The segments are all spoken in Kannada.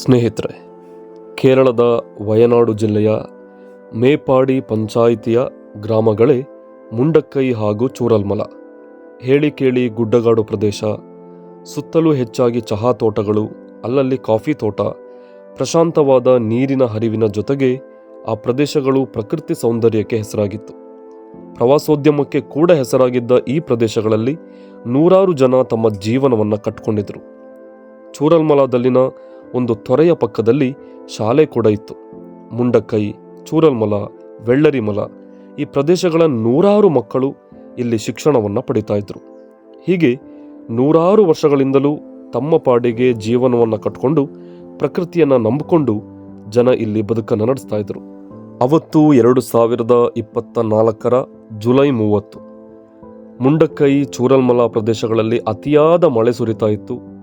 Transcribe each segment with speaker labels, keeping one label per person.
Speaker 1: ಸ್ನೇಹಿತರೆ, ಕೇರಳದ ವಯನಾಡು ಜಿಲ್ಲೆಯ ಮೇಪಾಡಿ ಪಂಚಾಯಿತಿಯ ಗ್ರಾಮಗಳೇ ಮುಂಡಕ್ಕೈ ಹಾಗೂ ಚೂರಲ್ಮಲ. ಹೇಳಿ ಕೇಳಿ ಗುಡ್ಡಗಾಡು ಪ್ರದೇಶ, ಸುತ್ತಲೂ ಹೆಚ್ಚಾಗಿ ಚಹಾ ತೋಟಗಳು, ಅಲ್ಲಲ್ಲಿ ಕಾಫಿ ತೋಟ, ಪ್ರಶಾಂತವಾದ ನೀರಿನ ಹರಿವಿನ ಜೊತೆಗೆ ಆ ಪ್ರದೇಶಗಳು ಪ್ರಕೃತಿ ಸೌಂದರ್ಯಕ್ಕೆ ಹೆಸರಾಗಿತ್ತು. ಪ್ರವಾಸೋದ್ಯಮಕ್ಕೆ ಕೂಡ ಹೆಸರಾಗಿದ್ದ ಈ ಪ್ರದೇಶಗಳಲ್ಲಿ ನೂರಾರು ಜನ ತಮ್ಮ ಜೀವನವನ್ನು ಕಟ್ಟಿಕೊಂಡಿದ್ದರು ಚೂರಲ್ಮಲದಲ್ಲಿನ ಒಂದು ತೊರೆಯ ಪಕ್ಕದಲ್ಲಿ ಶಾಲೆ ಕೂಡ ಇತ್ತು. ಮುಂಡಕ್ಕೈ, ಚೂರಲ್ಮಲ, ವೆಳ್ಳರಿಮಲ ಈ ಪ್ರದೇಶಗಳ ನೂರಾರು ಮಕ್ಕಳು ಇಲ್ಲಿ ಶಿಕ್ಷಣವನ್ನು ಪಡಿತಾ ಇದ್ರು. ಹೀಗೆ ನೂರಾರು ವರ್ಷಗಳಿಂದಲೂ ತಮ್ಮ ಪಾಡಿಗೆ ಜೀವನವನ್ನು ಕಟ್ಕೊಂಡು ಪ್ರಕೃತಿಯನ್ನು ನಂಬಿಕೊಂಡು ಜನ ಇಲ್ಲಿ ಬದುಕನ್ನು ನಡೆಸ್ತಾ ಇದ್ರು. ಅವತ್ತು ಎರಡು ಸಾವಿರದ ಇಪ್ಪತ್ತ ನಾಲ್ಕರ ಜುಲೈ ಮೂವತ್ತು. ಮುಂಡಕ್ಕೈ, ಚೂರಲ್ಮಲ ಪ್ರದೇಶಗಳಲ್ಲಿ ಅತಿಯಾದ ಮಳೆ ಸುರಿತಾ ಇತ್ತು.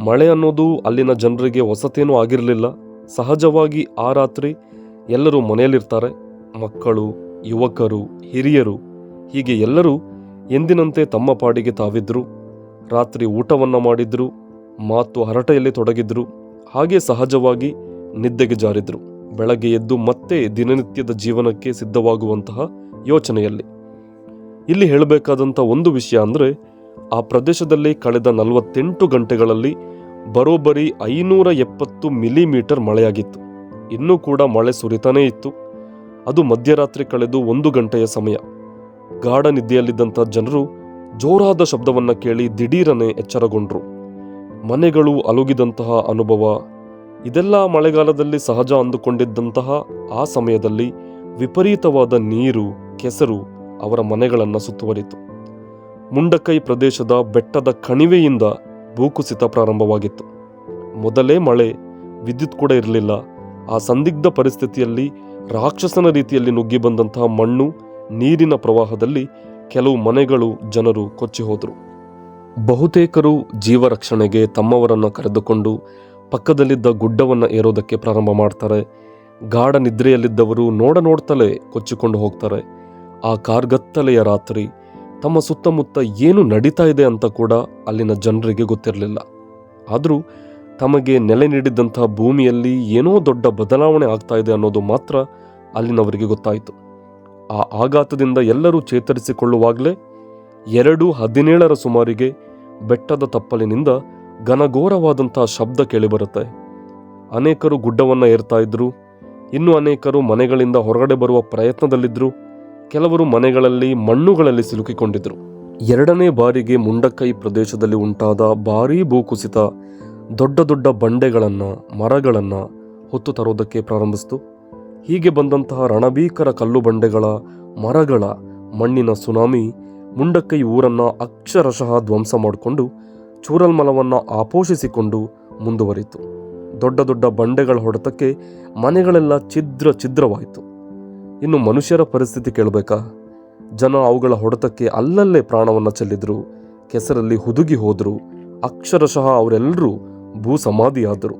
Speaker 1: ಮಳೆ ಅನ್ನೋದು ಅಲ್ಲಿನ ಜನರಿಗೆ ಹೊಸತೇನೂ ಆಗಿರಲಿಲ್ಲ. ಸಹಜವಾಗಿ ಆ ರಾತ್ರಿ ಎಲ್ಲರೂ ಮನೆಯಲ್ಲಿರ್ತಾರೆ. ಮಕ್ಕಳು, ಯುವಕರು, ಹಿರಿಯರು, ಹೀಗೆ ಎಲ್ಲರೂ ಎಂದಿನಂತೆ ತಮ್ಮ ಪಾಡಿಗೆ ತಾವಿದ್ರು. ರಾತ್ರಿ ಊಟವನ್ನು ಮಾಡಿದ್ರು, ಮಾತು ಹರಟೆಯಲ್ಲಿ ತೊಡಗಿದ್ರು. ಹಾಗೆ ಸಹಜವಾಗಿ ನಿದ್ದೆಗೆ ಜಾರಿದ್ರು. ಬೆಳಗ್ಗೆ ಎದ್ದು ಮತ್ತೆ ದಿನನಿತ್ಯದ ಜೀವನಕ್ಕೆ ಸಿದ್ಧವಾಗುವಂತಹ ಯೋಚನೆಯಲ್ಲಿ. ಇಲ್ಲಿ ಹೇಳಬೇಕಾದಂಥ ಒಂದು ವಿಷಯ ಅಂದರೆ ಆ ಪ್ರದೇಶದಲ್ಲಿ ಕಳೆದ ನಲವತ್ತೆಂಟು ಗಂಟೆಗಳಲ್ಲಿ ಬರೋಬ್ಬರಿ ಐನೂರ ಎಪ್ಪತ್ತು ಮಿಲಿಮೀಟರ್ ಮಳೆಯಾಗಿತ್ತು. ಇನ್ನೂ ಕೂಡ ಮಳೆ ಸುರಿತಾನೇ ಇತ್ತು. ಅದು ಮಧ್ಯರಾತ್ರಿ ಕಳೆದು ಒಂದು ಗಂಟೆಯ ಸಮಯ. ಗಾಢ ನಿದ್ದೆಯಲ್ಲಿದ್ದಂಥ ಜನರು ಜೋರಾದ ಶಬ್ದವನ್ನು ಕೇಳಿ ದಿಢೀರನೆ ಎಚ್ಚರಗೊಂಡರು. ಮನೆಗಳು ಅಲುಗಿದಂತಹ ಅನುಭವ, ಇದೆಲ್ಲ ಮಳೆಗಾಲದಲ್ಲಿ ಸಹಜ ಅಂದುಕೊಂಡಿದ್ದಂತಹ ಆ ಸಮಯದಲ್ಲಿ ವಿಪರೀತವಾದ ನೀರು, ಕೆಸರು ಅವರ ಮನೆಗಳನ್ನು ಸುತ್ತುವರಿತು. ಮುಂಡಕೈ ಪ್ರದೇಶದ ಬೆಟ್ಟದ ಕಣಿವೆಯಿಂದ ಭೂಕುಸಿತ ಪ್ರಾರಂಭವಾಗಿತ್ತು. ಮೊದಲೇ ಮಳೆ, ವಿದ್ಯುತ್ ಕೂಡ ಇರಲಿಲ್ಲ. ಆ ಸಂದಿಗ್ಧ ಪರಿಸ್ಥಿತಿಯಲ್ಲಿ ರಾಕ್ಷಸನ ರೀತಿಯಲ್ಲಿ ನುಗ್ಗಿ ಬಂದಂತಹ ಮಣ್ಣು, ನೀರಿನ ಪ್ರವಾಹದಲ್ಲಿ ಕೆಲವು ಮನೆಗಳು ಜನರು ಕೊಚ್ಚಿ ಹೋದರು. ಬಹುತೇಕರು ಜೀವರಕ್ಷಣೆಗೆ ತಮ್ಮವರನ್ನು ಕರೆದುಕೊಂಡು ಪಕ್ಕದಲ್ಲಿದ್ದ ಗುಡ್ಡವನ್ನು ಏರೋದಕ್ಕೆ ಪ್ರಾರಂಭ ಮಾಡ್ತಾರೆ. ಗಾಢ ನಿದ್ರೆಯಲ್ಲಿದ್ದವರು ನೋಡ ನೋಡ್ತಲೇ ಕೊಚ್ಚಿಕೊಂಡು ಹೋಗ್ತಾರೆ. ಆ ಕಾರ್ಗತ್ತಲೆಯ ರಾತ್ರಿ ತಮ್ಮ ಸುತ್ತಮುತ್ತ ಏನು ನಡೀತಾ ಇದೆ ಅಂತ ಕೂಡ ಅಲ್ಲಿನ ಜನರಿಗೆ ಗೊತ್ತಿರಲಿಲ್ಲ. ಆದರೂ ತಮಗೆ ನೆಲೆ ನೀಡಿದಂತಹ ಭೂಮಿಯಲ್ಲಿ ಏನೋ ದೊಡ್ಡ ಬದಲಾವಣೆ ಆಗ್ತಾ ಇದೆ ಅನ್ನೋದು ಮಾತ್ರ ಅಲ್ಲಿನವರಿಗೆ ಗೊತ್ತಾಯಿತು. ಆ ಆಘಾತದಿಂದ ಎಲ್ಲರೂ ಚೇತರಿಸಿಕೊಳ್ಳುವಾಗಲೇ ಎರಡು ಹದಿನೇಳರ ಸುಮಾರಿಗೆ ಬೆಟ್ಟದ ತಪ್ಪಲಿನಿಂದ ಘನಘೋರವಾದಂತಹ ಶಬ್ದ ಕೇಳಿಬರುತ್ತೆ. ಅನೇಕರು ಗುಡ್ಡವನ್ನು ಏರ್ತಾ ಇದ್ರು, ಇನ್ನು ಅನೇಕರು ಮನೆಗಳಿಂದ ಹೊರಗಡೆ ಬರುವ ಪ್ರಯತ್ನದಲ್ಲಿದ್ದರು ಕೆಲವರು ಮನೆಗಳಲ್ಲಿ ಮಣ್ಣುಗಳಲ್ಲಿ ಸಿಲುಕಿಕೊಂಡಿದ್ದರು. ಎರಡನೇ ಬಾರಿಗೆ ಮುಂಡಕ್ಕೈ ಪ್ರದೇಶದಲ್ಲಿ ಉಂಟಾದ ಭಾರೀ ಭೂಕುಸಿತ ದೊಡ್ಡ ದೊಡ್ಡ ಬಂಡೆಗಳನ್ನು, ಮರಗಳನ್ನು ಹೊತ್ತು ತರೋದಕ್ಕೆ ಪ್ರಾರಂಭಿಸಿತು. ಹೀಗೆ ಬಂದಂತಹ ರಣಭೀಕರ ಕಲ್ಲು ಬಂಡೆಗಳ, ಮರಗಳ ಮಣ್ಣಿನ ಸುನಾಮಿ ಮುಂಡಕ್ಕೈ ಊರನ್ನು ಅಕ್ಷರಶಃ ಧ್ವಂಸ ಮಾಡಿಕೊಂಡು ಚೂರಲ್ಮಲವನ್ನು ಆಪೋಷಿಸಿಕೊಂಡು ಮುಂದುವರಿತು ದೊಡ್ಡ ದೊಡ್ಡ ಬಂಡೆಗಳ ಹೊಡೆತಕ್ಕೆ ಮನೆಗಳೆಲ್ಲ ಛಿದ್ರ ಛಿದ್ರವಾಯಿತು. ಇನ್ನು ಮನುಷ್ಯರ ಪರಿಸ್ಥಿತಿ ಕೇಳಬೇಕಾ? ಜನ ಅವುಗಳ ಹೊಡೆತಕ್ಕೆ ಅಲ್ಲಲ್ಲೇ ಪ್ರಾಣವನ್ನು ಚೆಲ್ಲಿದ್ರು, ಕೆಸರಲ್ಲಿ ಹುದುಗಿ ಹೋದ್ರು, ಅಕ್ಷರಶಃ ಅವರೆಲ್ಲರೂ ಭೂ ಸಮಾಧಿಯಾದರು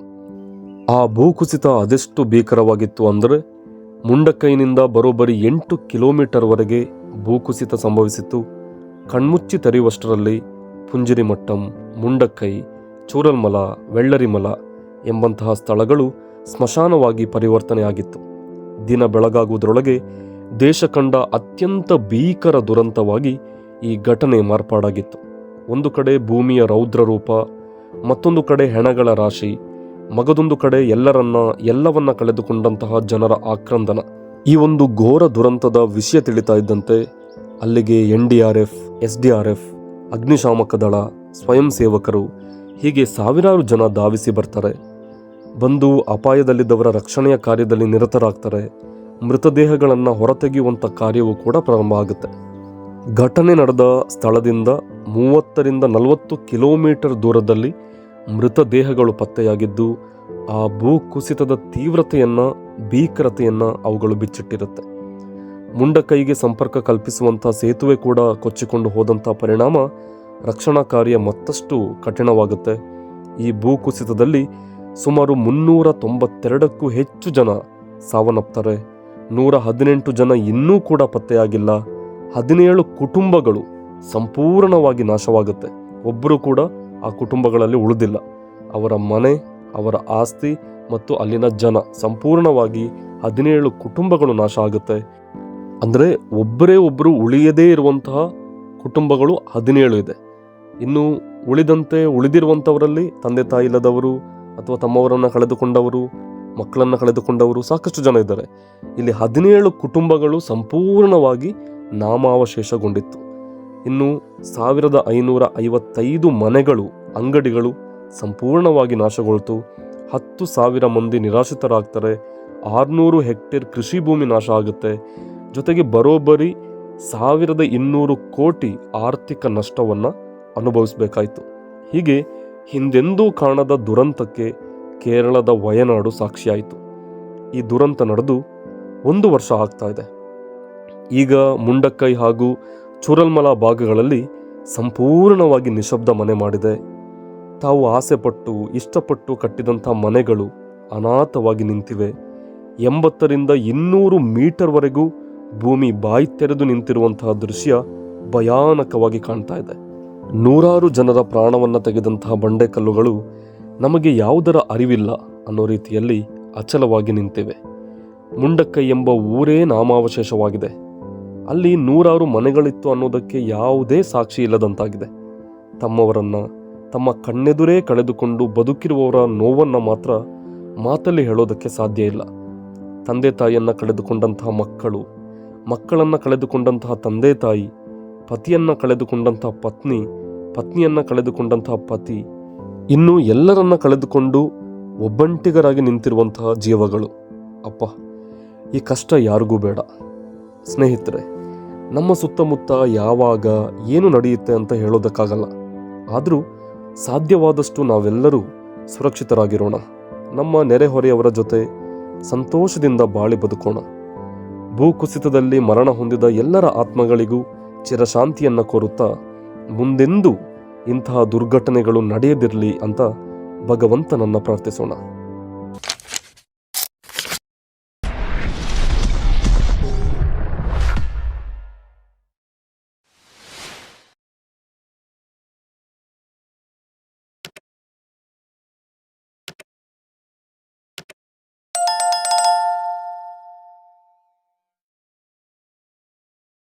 Speaker 1: ಆ ಭೂಕುಸಿತ ಅದೆಷ್ಟು ಭೀಕರವಾಗಿತ್ತು ಅಂದರೆ, ಮುಂಡಕ್ಕೈನಿಂದ ಬರೋಬ್ಬರಿ ಎಂಟು ಕಿಲೋಮೀಟರ್ವರೆಗೆ ಭೂಕುಸಿತ ಸಂಭವಿಸಿತ್ತು. ಕಣ್ಮುಚ್ಚಿ ತೆರೆಯುವಷ್ಟರಲ್ಲಿ ಪುಂಜಿರಿಮಟ್ಟಂ, ಮುಂಡಕ್ಕೈ, ಚೂರಲ್ಮಲ, ವೆಳ್ಳರಿಮಲ ಎಂಬಂತಹ ಸ್ಥಳಗಳು ಸ್ಮಶಾನವಾಗಿ ಪರಿವರ್ತನೆಯಾಗಿತ್ತು. ದಿನ ಬೆಳಗಾಗುವುದರೊಳಗೆ ದೇಶ ಕಂಡ ಅತ್ಯಂತ ಭೀಕರ ದುರಂತವಾಗಿ ಈ ಘಟನೆ ಮಾರ್ಪಾಡಾಗಿತ್ತು. ಒಂದು ಕಡೆ ಭೂಮಿಯ ರೌದ್ರ ರೂಪ ಮತ್ತೊಂದು ಕಡೆ ಹೆಣಗಳ ರಾಶಿ, ಮಗದೊಂದು ಕಡೆ ಎಲ್ಲರನ್ನ, ಎಲ್ಲವನ್ನ ಕಳೆದುಕೊಂಡಂತಹ ಜನರ ಆಕ್ರಂದನ. ಈ ಒಂದು ಘೋರ ದುರಂತದ ವಿಷಯ ತಿಳಿತಾ ಇದ್ದಂತೆ ಅಲ್ಲಿಗೆ N D R F, S D R F, ಅಗ್ನಿಶಾಮಕ ದಳ, ಸ್ವಯಂ ಸೇವಕರು ಹೀಗೆ ಸಾವಿರಾರು ಜನ ಧಾವಿಸಿ ಬರ್ತಾರೆ. ಬಂದು ಅಪಾಯದಲ್ಲಿದ್ದವರ ರಕ್ಷಣೆಯ ಕಾರ್ಯದಲ್ಲಿ ನಿರತರಾಗ್ತಾರೆ. ಮೃತದೇಹಗಳನ್ನು ಹೊರತೆಗೆಯುವಂಥ ಕಾರ್ಯವೂ ಕೂಡ ಪ್ರಾರಂಭ ಆಗುತ್ತೆ. ಘಟನೆ ನಡೆದ ಸ್ಥಳದಿಂದ ಮೂವತ್ತರಿಂದ ನಲವತ್ತು ಕಿಲೋಮೀಟರ್ ದೂರದಲ್ಲಿ ಮೃತದೇಹಗಳು ಪತ್ತೆಯಾಗಿದ್ದು, ಆ ಭೂಕುಸಿತದ ತೀವ್ರತೆಯನ್ನು, ಭೀಕರತೆಯನ್ನು ಅವುಗಳು ಬಿಚ್ಚಿಟ್ಟಿರುತ್ತೆ. ಮುಂಡಕೈಗೆ ಸಂಪರ್ಕ ಕಲ್ಪಿಸುವಂಥ ಸೇತುವೆ ಕೂಡ ಕೊಚ್ಚಿಕೊಂಡು ಹೋದಂಥ ಪರಿಣಾಮ ರಕ್ಷಣಾ ಕಾರ್ಯ ಮತ್ತಷ್ಟು ಕಠಿಣವಾಗುತ್ತೆ. ಈ ಭೂ ಕುಸಿತದಲ್ಲಿ ಸುಮಾರು ಮುನ್ನೂರ ತೊಂಬತ್ತೆರಡಕ್ಕೂ ಹೆಚ್ಚು ಜನ ಸಾವನ್ನಪ್ತಾರೆ. ನೂರ ಹದಿನೆಂಟು ಜನ ಇನ್ನೂ ಕೂಡ ಪತ್ತೆಯಾಗಿಲ್ಲ. ಹದಿನೇಳು ಕುಟುಂಬಗಳು ಸಂಪೂರ್ಣವಾಗಿ ನಾಶವಾಗುತ್ತೆ. ಒಬ್ಬರು ಕೂಡ ಆ ಕುಟುಂಬಗಳಲ್ಲಿ ಉಳಿದಿಲ್ಲ. ಅವರ ಮನೆ, ಅವರ ಆಸ್ತಿ ಮತ್ತು ಅಲ್ಲಿನ ಜನ ಸಂಪೂರ್ಣವಾಗಿ ಹದಿನೇಳು ಕುಟುಂಬಗಳು ನಾಶ ಆಗುತ್ತೆ. ಅಂದರೆ ಒಬ್ಬರೇ ಒಬ್ಬರು ಉಳಿಯದೇ ಇರುವಂತಹ ಕುಟುಂಬಗಳು ಹದಿನೇಳು ಇದೆ. ಇನ್ನು ಉಳಿದಂತೆ ಉಳಿದಿರುವಂಥವರಲ್ಲಿ ತಂದೆ ತಾಯಿ ಇಲ್ಲದವರು ಅಥವಾ ತಮ್ಮವರನ್ನು ಕಳೆದುಕೊಂಡವರು, ಮಕ್ಕಳನ್ನು ಕಳೆದುಕೊಂಡವರು ಸಾಕಷ್ಟು ಜನ ಇದ್ದಾರೆ. ಇಲ್ಲಿ ಹದಿನೇಳು ಕುಟುಂಬಗಳು ಸಂಪೂರ್ಣವಾಗಿ ನಾಮಾವಶೇಷಗೊಂಡಿತ್ತು. ಇನ್ನು ಸಾವಿರದ ಐನೂರ ಐವತ್ತೈದು ಮನೆಗಳು, ಅಂಗಡಿಗಳು ಸಂಪೂರ್ಣವಾಗಿ ನಾಶಗೊಳ್ತು. ಹತ್ತು ಸಾವಿರ ಮಂದಿ ನಿರಾಶ್ರಿತರಾಗ್ತಾರೆ. ಆರುನೂರು ಹೆಕ್ಟೇರ್ ಕೃಷಿ ಭೂಮಿ ನಾಶ ಆಗುತ್ತೆ. ಜೊತೆಗೆ ಬರೋಬ್ಬರಿ ಸಾವಿರದ ಇನ್ನೂರು ಕೋಟಿ ಆರ್ಥಿಕ ನಷ್ಟವನ್ನು ಅನುಭವಿಸಬೇಕಾಯಿತು. ಹೀಗೆ ಹಿಂದೆಂದೂ ಕಾಣದ ದುರಂತಕ್ಕೆ ಕೇರಳದ ವಯನಾಡು ಸಾಕ್ಷಿಯಾಯಿತು. ಈ ದುರಂತ ನಡೆದು ಒಂದು ವರ್ಷ ಆಗ್ತಾ ಇದೆ. ಈಗ ಮುಂಡಕ್ಕೈ ಹಾಗೂ ಚುರಲ್ಮಲ ಭಾಗಗಳಲ್ಲಿ ಸಂಪೂರ್ಣವಾಗಿ ನಿಶಬ್ದ ಮನೆ ಮಾಡಿದೆ. ತಾವು ಆಸೆಪಟ್ಟು, ಇಷ್ಟಪಟ್ಟು ಕಟ್ಟಿದಂಥ ಮನೆಗಳು ಅನಾಥವಾಗಿ ನಿಂತಿವೆ. ಎಂಬತ್ತರಿಂದ ಇನ್ನೂರು ಮೀಟರ್ವರೆಗೂ ಭೂಮಿ ಬಾಯಿ ತೆರೆದು ನಿಂತಿರುವಂತಹ ದೃಶ್ಯ ಭಯಾನಕವಾಗಿ ಕಾಣ್ತಾ ಇದೆ. ನೂರಾರು ಜನರ ಪ್ರಾಣವನ್ನು ತೆಗೆದಂತಹ ಬಂಡೆಕಲ್ಲುಗಳು ನಮಗೆ ಯಾವುದರ ಅರಿವಿಲ್ಲ ಅನ್ನೋ ರೀತಿಯಲ್ಲಿ ಅಚಲವಾಗಿ ನಿಂತಿವೆ. ಮುಂಡಕ್ಕೈ ಎಂಬ ಊರೇ ನಾಮಾವಶೇಷವಾಗಿದೆ. ಅಲ್ಲಿ ನೂರಾರು ಮನೆಗಳಿತ್ತು ಅನ್ನೋದಕ್ಕೆ ಯಾವುದೇ ಸಾಕ್ಷಿ ಇಲ್ಲದಂತಾಗಿದೆ. ತಮ್ಮವರನ್ನ, ತಮ್ಮ ಕಣ್ಣೆದುರೇ ಕಳೆದುಕೊಂಡು ಬದುಕಿರುವವರ ನೋವನ್ನು ಮಾತ್ರ ಮಾತಲ್ಲಿ ಹೇಳೋದಕ್ಕೆ ಸಾಧ್ಯ ಇಲ್ಲ. ತಂದೆ ತಾಯಿಯನ್ನು ಕಳೆದುಕೊಂಡಂತಹ ಮಕ್ಕಳು, ಮಕ್ಕಳನ್ನು ಕಳೆದುಕೊಂಡಂತಹ ತಂದೆ ತಾಯಿ ಪತಿಯನ್ನ ಕಳೆದುಕೊಂಡಂತಹ ಪತ್ನಿ, ಪತ್ನಿಯನ್ನು ಕಳೆದುಕೊಂಡಂತಹ ಪತಿ, ಇನ್ನು ಎಲ್ಲರನ್ನ ಕಳೆದುಕೊಂಡು ಒಬ್ಬಂಟಿಗರಾಗಿ ನಿಂತಿರುವಂತಹ ಜೀವಗಳು. ಅಪ್ಪ, ಈ ಕಷ್ಟ ಯಾರಿಗೂ ಬೇಡ. ಸ್ನೇಹಿತರೆ, ನಮ್ಮ ಸುತ್ತಮುತ್ತ ಯಾವಾಗ ಏನು ನಡೆಯುತ್ತೆ ಅಂತ ಹೇಳೋದಕ್ಕಾಗಲ್ಲ. ಆದರೂ ಸಾಧ್ಯವಾದಷ್ಟು ನಾವೆಲ್ಲರೂ ಸುರಕ್ಷಿತರಾಗಿರೋಣ. ನಮ್ಮ ನೆರೆಹೊರೆಯವರ ಜೊತೆ ಸಂತೋಷದಿಂದ ಬಾಳಿ ಬದುಕೋಣ. ಭೂಕುಸಿತದಲ್ಲಿ ಮರಣ ಹೊಂದಿದ ಎಲ್ಲರ ಆತ್ಮಗಳಿಗೂ ಚಿರಶಾಂತಿಯನ್ನ ಕೋರುತ್ತಾ ಮುಂದೆಂದೂ ಇಂತಹ ದುರ್ಘಟನೆಗಳು ನಡೆಯದಿರಲಿ ಅಂತ ಭಗವಂತನನ್ನು ಪ್ರಾರ್ಥಿಸೋಣ.